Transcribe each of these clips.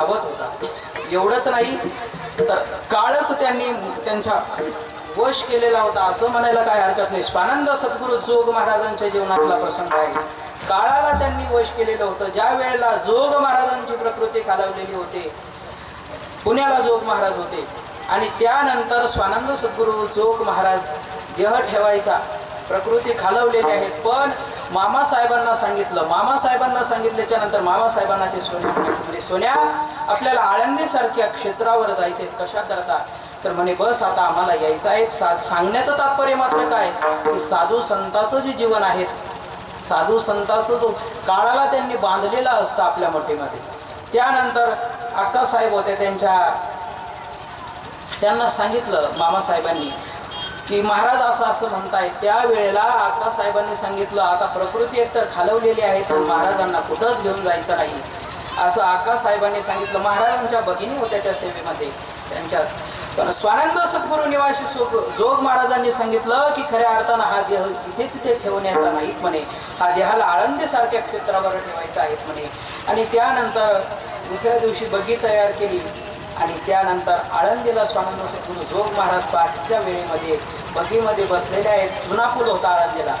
धावत होता. एवढंच नाही तर काळच त्यांनी त्यांच्या वश केलेला होता. असं म्हणायला काय हरकत नाही. स्वानंद सद्गुरू जोग महाराजांच्या जीवनातला प्रसंग आहे. काळाला त्यांनी वश केलेलं होतं. ज्या वेळेला जोग महाराजांची प्रकृती खालावलेली होते पुण्याला जोग महाराज होते. आणि त्यानंतर स्वानंद सद्गुरू जोग महाराज देह ठेवायचा. प्रकृती खालवलेली आहे. पण मामासाहेबांना सांगितलं. मामासाहेबांना सांगितल्याच्या नंतर मामासाहेबांना ते सोन्या म्हणजे सोन्या आपल्याला आळंदीसारख्या क्षेत्रावर जायचे कशा करता? तर म्हणे बस आता आम्हाला यायचं आहे. सा सांगण्याचं तात्पर्य मात्र काय? की साधू संताचं जे जीवन आहे साधू संताचं जो काळाला त्यांनी बांधलेला असतं आपल्या मठीमध्ये त्यानंतर अक्कासाहेब होते त्यांच्या त्यांना सांगितलं मामासाहेबांनी की महाराज असं असं म्हणताय. त्यावेळेला आकासाहेबांनी सांगितलं आता प्रकृती एकतर खालवलेली आहे तर महाराजांना कुठंच घेऊन जायचं नाही. असं आकासाहेबांनी सांगितलं. महाराजांच्या भगिनी होत्या त्या सेवेमध्ये. त्यांच्यात. पण स्वानंद सद्गुरू निवासी जोग महाराजांनी सांगितलं की खऱ्या अर्थानं हा देह तिथे तिथे ठेवण्याचा नाहीत म्हणे. हा देहाला आळंदीसारख्या क्षेत्रावर ठेवायचा आहेत म्हणे. आणि त्यानंतर दुसऱ्या दिवशी बगी तयार केली. आणि त्यानंतर आळंदीला स्वानंद सद्गुरू जोग महाराज पाठच्या वेळेमध्ये बगीमध्ये बसलेले आहेत. जुना पूल होता आळंदीला.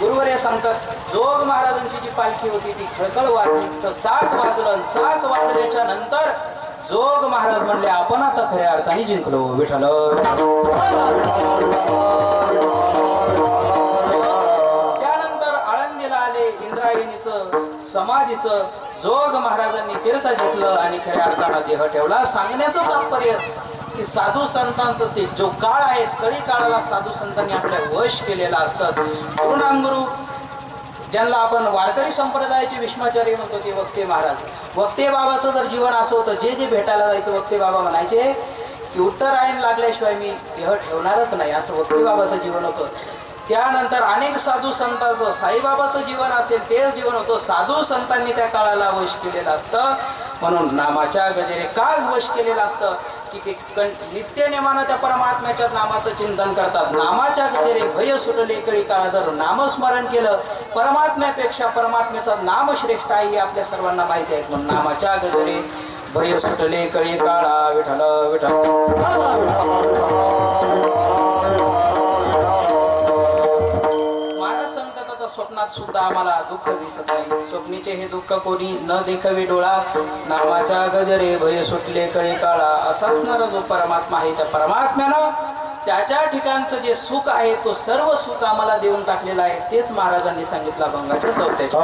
गुरुवर्य सांगतात जोग महाराजांची जी पालखी होती ती खळखळ वाजली. चाक वाजलं चाक वाजल्याच्या नंतर जोग महाराज म्हणले आपण आता खऱ्या अर्थाने जिंकलो. विठ्ठल. त्यानंतर आळंदीला आले इंद्रायणीचं समाधीचं जोग महाराजांनी तीर्थ घेतलं आणि खऱ्या अर्थानं देह ठेवला. सांगण्याचं तात्पर्य की साधू संतांचं ते जो काळ आहे तळी काळाला साधू संतांनी आपल्या वश केलेला असतात पूर्णांगुरू ज्यांना आपण वारकरी संप्रदायाचे विष्माचार्य म्हणतो ते वक्ते महाराज. वक्ते बाबाचं जर जीवन असं होतं जे जे भेटायला जायचं वक्ते बाबा म्हणायचे की उत्तरायण लागल्याशिवाय मी देह ठेवणारच नाही असं वक्ते बाबाचं जीवन होतं. त्यानंतर अनेक साधू संतांचं साईबाबाचं जीवन असेल ते जीवन होतं. साधू संतांनी त्या काळाला वश केलेलं असतं. म्हणून नामाच्या गजेरे का वश केलेलं असतं? की ते कण नित्यनेमानं त्या परमात्म्याच्या नामाचं चिंतन करतात. नामाच्या गजेरे भय सुटले कळी काळा जर नामस्मरण केलं परमात्म्यापेक्षा परमात्म्याचा नाम श्रेष्ठ आहे हे आपल्या सर्वांना माहिती आहे म्हणून नामाच्या गजरे भय सुटले कळी काळा विठल विठल सुद्धा आम्हाला दुःख दिसत नाही स्वप्नीचे हे दुःख कोणी न देखावे डोळा. नामाच्या गजरे भय सुटले कळे काळा. असाच असणारा जो परमात्मा आहे त्या परमात्म्यानं त्याच्या ठिकाणचं जे सुख आहे तो सर्व सुख आम्हाला देऊन टाकलेलं आहे तेच महाराजांनी सांगितलं अभंगाच्या सौत्याच्या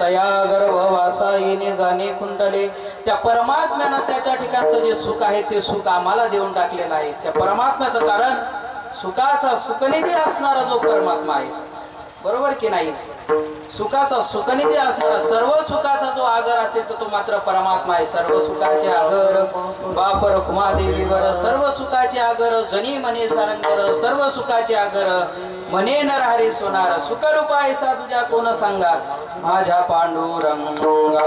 तया गर्भ वासा येणे जाणे कुंडले. त्या परमात्म्यानं त्याच्या ठिकाणचं जे सुख आहे ते सुख आम्हाला देऊन टाकलेलं आहे. त्या परमात्म्याचं कारण सुखाचा सुखनिधी असणारा जो परमात्मा आहे. बरोबर की नाही? सुखाचा सुखनिधी असणारा सर्व सुखाचा जो आगर असेल तर तो मात्र परमात्मा आहे. सर्व सुखाचे आगर बापर कुमादेवीवर सर्व सुखाचे आगर जनी मने सारंगर सर्व सुखाचे आगर मने नरहरी सोनार सुखरूप आहे सा तुझ्या कोण सांगा माझ्या पांडुरंगा.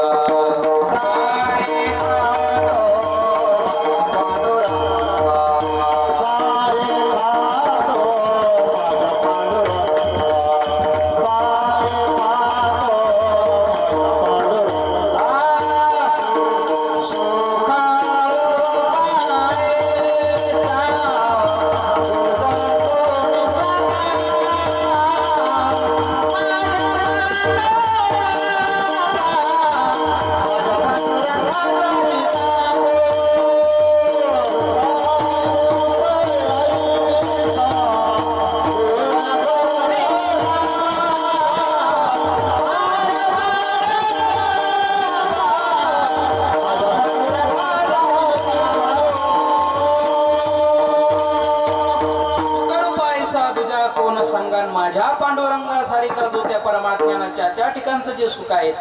त्या त्या ठिकाणचं जे सुख आहे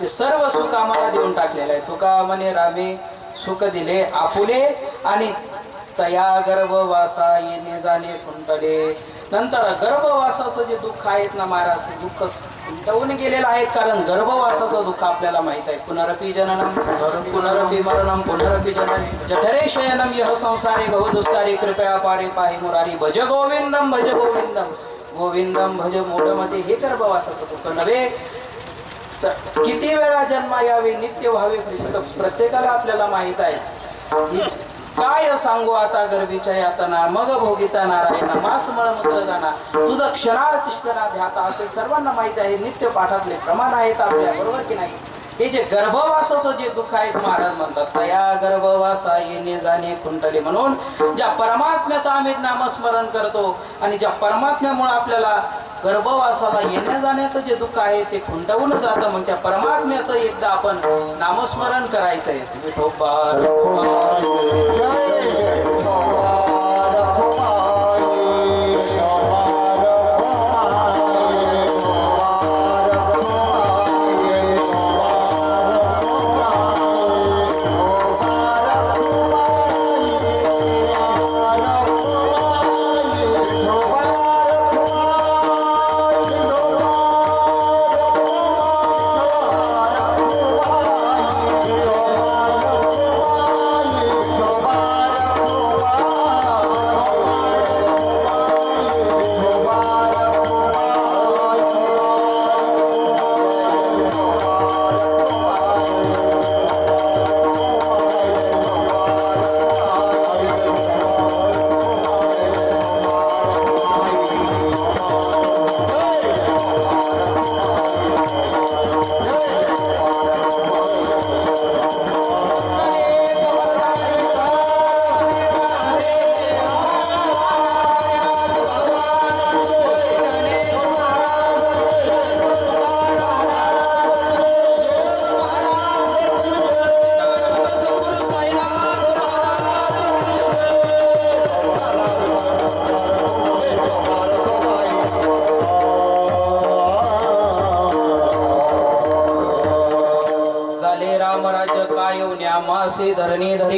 ते सर्व सुख आम्हाला देऊन टाकलेलं आहे. तुका म्हणे रामे सुख दिले आपुले आणि तया गर्भवासा येणे जाणे खुंटले नंतर गर्भवासाचं जे दुःख आहेत ना महाराज ते दुःख खुंटवून गेलेलं आहे कारण गर्भवासाचं दुःख आपल्याला माहीत आहे. पुनरपी जननम पुनरपी मरणम पुनरपी जनन. जठरे शयनम यह संसारे भवदुस्तारे कृपया पारे पाहि मुरारी. भज गोविंदम भज गोविंदम. गोविंदम भज मोडमध्ये हे गर्भवासाचं दुःख नव्हे तर किती वेळा जन्मा यावे नित्य व्हावे तर प्रत्येकाला आपल्याला माहीत आहे. काय सांगू आता गर्भीच्या यातना? मग भोगिता नारायणा मास मळमूत्र जाणार तुझं क्षणातिष्ठना ध्याता असे सर्वांना माहीत आहे. नित्य पाठातले प्रमाण आहेत आपल्या बरोबर की नाही? हे जे गर्भवासाचं जे दुःख आहे महाराज म्हणतात या गर्भवासा येणे जाणे कुंटले म्हणून ज्या परमात्म्याचं आम्ही नामस्मरण करतो आणि ज्या परमात्म्यामुळे आपल्याला गर्भवासाला येण्या जाण्याचं जे दुःख आहे ते खुंटवून जातं मग त्या परमात्म्याचं एकदा आपण नामस्मरण करायचं आहे विठोबा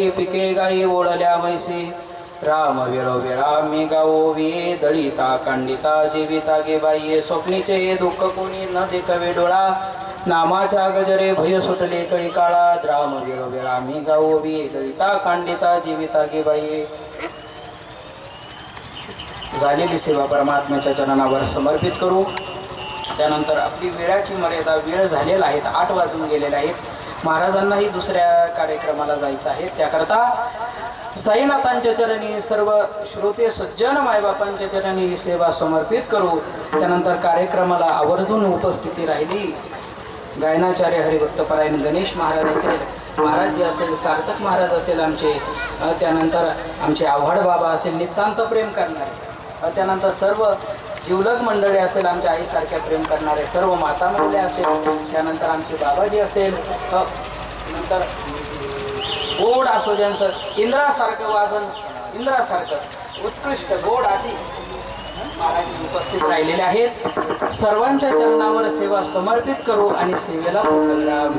धरणी पिके गाई ओढल्या मैसे राम वेळो वेळा मी गावो विये दळिता कांडिता जीविता गे बाई स्वप्नीचे हे दुःख कोणी न देखवे डोळा. नामाच्या गजरे भय सुटले कळी काळा. राम वेळो वेळा मी गावो विये दळिता कांडिता जीविता गे बाई झालेली सेवा परमात्म्याच्या चरणावर समर्पित करू. त्यानंतर आपली वेळाची मर्यादा वेळ झालेला आहेत आठ वाजून गेलेले आहेत. महाराजांनाही दुसऱ्या कार्यक्रमाला जायचं आहे. त्याकरता साईनाथांच्या चरणी सर्व श्रोते सज्जन मायबापांच्या चरणी सेवा समर्पित करू. त्यानंतर कार्यक्रमाला आवर्जून उपस्थिती राहिली. गायनाचार्य हरिभक्तपरायण गणेश महाराज असेल महाराज जे असेल सार्थक महाराज असेल आमचे. त्यानंतर आमचे आव्हाड बाबा असेल नितांत प्रेम करणारे. त्यानंतर सर्व जिवलग मंडळी असेल आमच्या आईसारख्या प्रेम करणारे सर्व माता मंडळी असेल त्यानंतर आमचे बाबाजी असेल नंतर गोड असो ज्यांचं इंद्रासारखं वाजन इंद्रासारखं उत्कृष्ट गोड आदी महाराज उपस्थित राहिलेले आहेत. सर्वांच्या चरणावर सेवा समर्पित करू आणि सेवेला पूर्णविराम